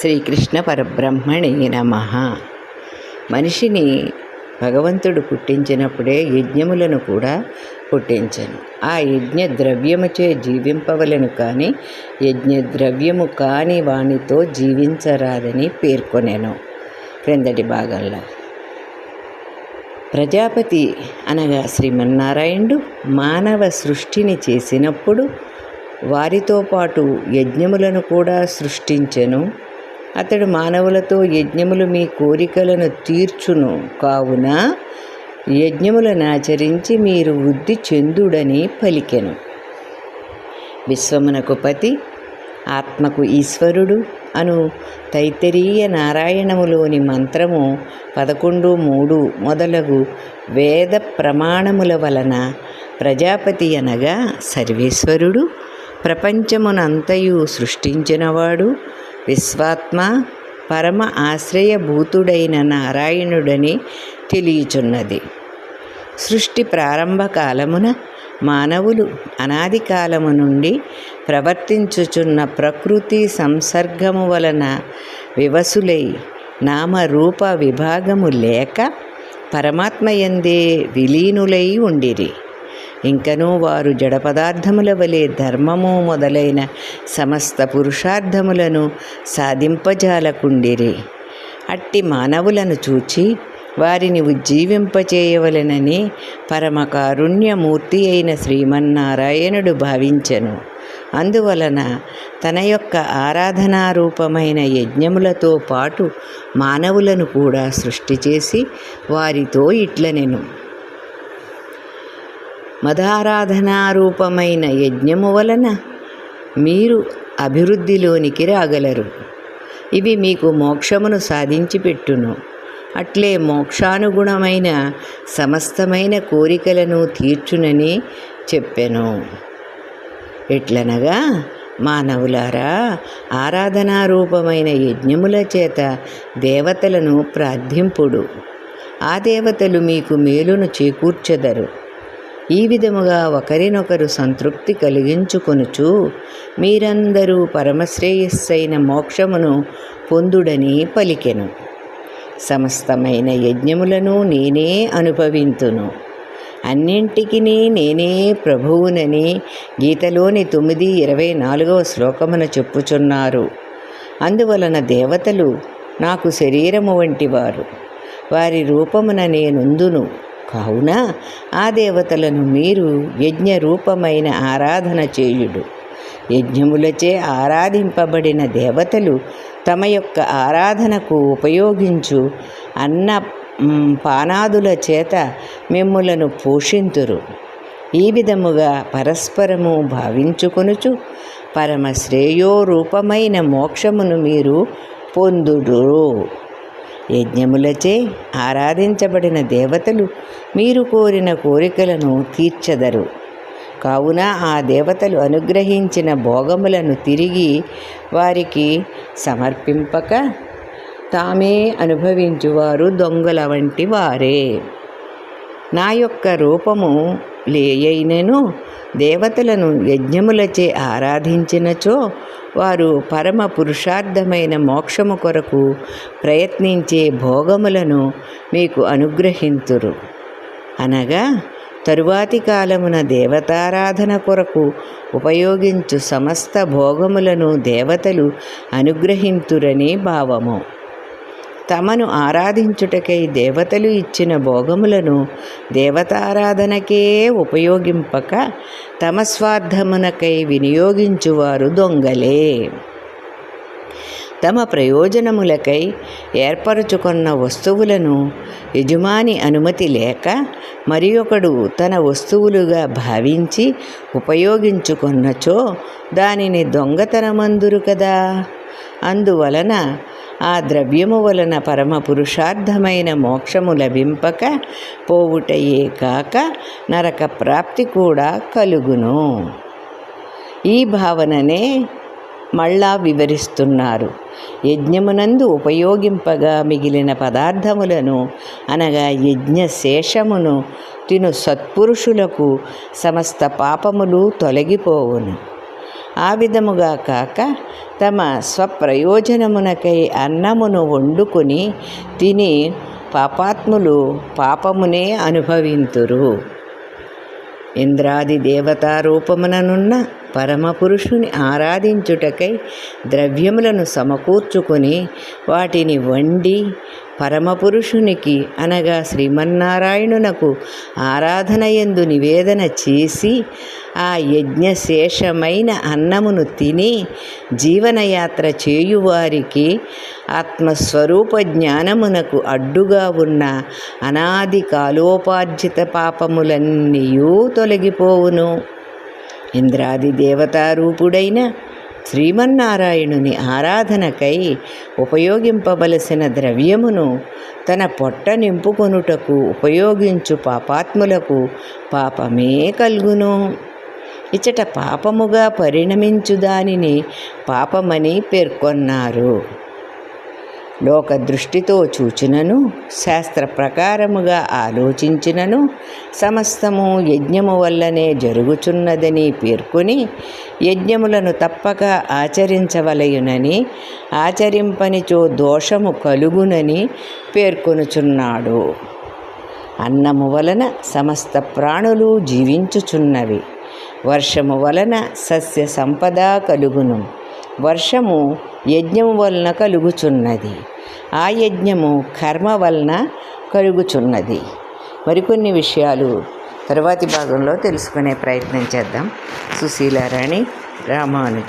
శ్రీకృష్ణ పరబ్రహ్మణే నమ. మనిషిని భగవంతుడు పుట్టించినప్పుడే యజ్ఞములను కూడా పుట్టించను. ఆ యజ్ఞ ద్రవ్యముచే జీవింపవలను కానీ యజ్ఞ ద్రవ్యము కాని వానితో జీవించరాదని పేర్కొనెను. క్రిందటి భాగంలో. ప్రజాపతి అనగా శ్రీమన్నారాయణుడు మానవ సృష్టిని చేసినప్పుడు వారితో పాటు యజ్ఞములను కూడా సృష్టించెను. అతడు మానవులతో యజ్ఞములు మీ కోరికలను తీర్చును. కావున యజ్ఞములను ఆచరించి మీరు వృద్ధి చెందుడని పలికెను. విశ్వమునకు పతి ఆత్మకు ఈశ్వరుడు అను తైతరీయ నారాయణములోని మంత్రము పదకొండు మూడు మొదలగు వేద ప్రమాణముల వలన ప్రజాపతి అనగా సర్వేశ్వరుడు. ప్రపంచమునంతయు సృష్టించినవాడు. విశ్వాత్మ పరమ ఆశ్రయభూతుడైన నారాయణుడని తెలియచున్నది. సృష్టి ప్రారంభ కాలమున మానవులు అనాది కాలము నుండి ప్రవర్తించుచున్న ప్రకృతి సంసర్గము వలన వివసులై నామరూప విభాగము లేక పరమాత్మయందే విలీనులై ఉండిరి. ఇంకనూ వారు జడ పదార్థముల వలె ధర్మము మొదలైన సమస్త పురుషార్థములను సాధింపజాలకుండిరి. అట్టి మానవులను చూచి వారిని ఉజ్జీవింపచేయవలెనని పరమకారుణ్యమూర్తి అయిన శ్రీమన్నారాయణుడు భావించెను. అందువలన తన యొక్క ఆరాధనారూపమైన యజ్ఞములతో పాటు మానవులను కూడా సృష్టి చేసి వారితో ఇట్లనెను. మదారాధనారూపమైన యజ్ఞము వలన మీరు అభివృద్ధిలోనికి రాగలరు. ఇవి మీకు మోక్షమును సాధించి పెట్టును అట్లే మోక్షానుగుణమైన సమస్తమైన కోరికలను తీర్చునని చెప్పెను. ఎట్లనగా మానవులారా ఆరాధనారూపమైన యజ్ఞముల చేత దేవతలను ప్రార్థింపుడు. ఆ దేవతలు మీకు మేలును చేకూర్చెదరు. ఈ విధముగా ఒకరినొకరు సంతృప్తి కలిగించుకొనుచు మీరందరూ పరమశ్రేయస్సైన మోక్షమును పొందుడని పలికెను. సమస్తమైన యజ్ఞములను నేనే అనుభవింతును. అన్నింటికి నేనే ప్రభువునని గీతలోని తొమ్మిది ఇరవై నాలుగవ శ్లోకమున చెప్పుచున్నారు. అందువలన దేవతలు నాకు శరీరము వంటివారు. వారి రూపమున నేనుందును. కావున ఆ దేవతలను మీరు యజ్ఞ రూపమైన ఆరాధన చేయుడు. యజ్ఞములచే ఆరాధింపబడిన దేవతలు తమ యొక్క ఆరాధనకు ఉపయోగించు అన్న పానాదుల చేత మిమ్ములను పోషింతురు. ఈ విధముగా పరస్పరము భావించుకొనుచు పరమ శ్రేయోరూపమైన మోక్షమును మీరు పొందుదురు. యజ్ఞములచే ఆరాధించబడిన దేవతలు మీరు కోరిన కోరికలను తీర్చదరు. కావున ఆ దేవతలు అనుగ్రహించిన భోగములను తిరిగి వారికి సమర్పింపక తామే అనుభవించువారు దొంగల వంటి వారే. నా యొక్క రూపము లేయైనను. దేవతలను యజ్ఞములచే ఆరాధించినచో వారు పరమ పురుషార్థమైన మోక్షము కొరకు ప్రయత్నించే భోగములను మీకు అనుగ్రహింతురు. అనగా తరువాతి కాలమున దేవతారాధన కొరకు ఉపయోగించు సమస్త భోగములను దేవతలు అనుగ్రహింతురని భావము. తమను ఆరాధించుటకై దేవతలు ఇచ్చిన భోగములను దేవతారాధనకే ఉపయోగింపక తమ స్వార్థమునకై వినియోగించువారు దొంగలే. తమ ప్రయోజనములకై ఏర్పరచుకున్న వస్తువులను యజమాని అనుమతి లేక మరి ఒకడు తన వస్తువులుగా భావించి ఉపయోగించుకున్నచో దానిని దొంగతనమందురు కదా. అందువలన ఆ ద్రవ్యము వలన పరమ పురుషార్థమైన మోక్షము లభింపక పోవుటయే కాక నరక ప్రాప్తి కూడా కలుగును. ఈ భావననే మళ్ళా వివరిస్తున్నారు. యజ్ఞమునందు ఉపయోగింపగా మిగిలిన పదార్థములను అనగా యజ్ఞ శేషమును తిను సత్పురుషులకు సమస్త పాపములు తొలగిపోవును. ఆ విధముగా కాక తమ స్వప్రయోజనమునకై అన్నమును వండుకొని తిని పాపాత్ములు పాపమునే అనుభవింతురు. ఇంద్రాది దేవతా రూపముననున్న పరమపురుషుని ఆరాధించుటకై ద్రవ్యములను సమకూర్చుకొని వాటిని వండి పరమపురుషునికి అనగా శ్రీమన్నారాయణునకు ఆరాధన ఎందు నివేదన చేసి ఆ యజ్ఞశేషమైన అన్నమును తిని జీవనయాత్ర చేయువారికి ఆత్మస్వరూప జ్ఞానమునకు అడ్డుగా ఉన్న అనాది కాలోపార్జిత పాపములన్నీయూ తొలగిపోవును. ఇంద్రాది దేవతారూపుడైన శ్రీమన్నారాయణుని ఆరాధనకై ఉపయోగింపవలసిన ద్రవ్యమును తన పొట్ట నింపుకొనుటకు ఉపయోగించు పాపాత్ములకు పాపమే కలుగును. ఇచ్చట పాపముగా పరిణమించు దానిని పాపమని పేర్కొన్నారు. లోక దృష్టితో చూచినను శాస్త్ర ప్రకారముగా ఆలోచించినను సమస్తము యజ్ఞము వల్లనే జరుగుచున్నదని పేర్కొని యజ్ఞములను తప్పక ఆచరించవలయునని ఆచరింపనిచో దోషము కలుగునని పేర్కొనుచున్నాడు. అన్నము వలన సమస్త ప్రాణులు జీవించుచున్నవి. వర్షము వలన సస్య సంపద కలుగును. వర్షము యజ్ఞము వలన కలుగుచున్నది. ఆ యజ్ఞము కర్మ వలన కలుగుచున్నది. మరికొన్ని విషయాలు తరువాతి భాగంలో తెలుసుకునే ప్రయత్నం చేద్దాం. సుశీలారాణి రామానుజ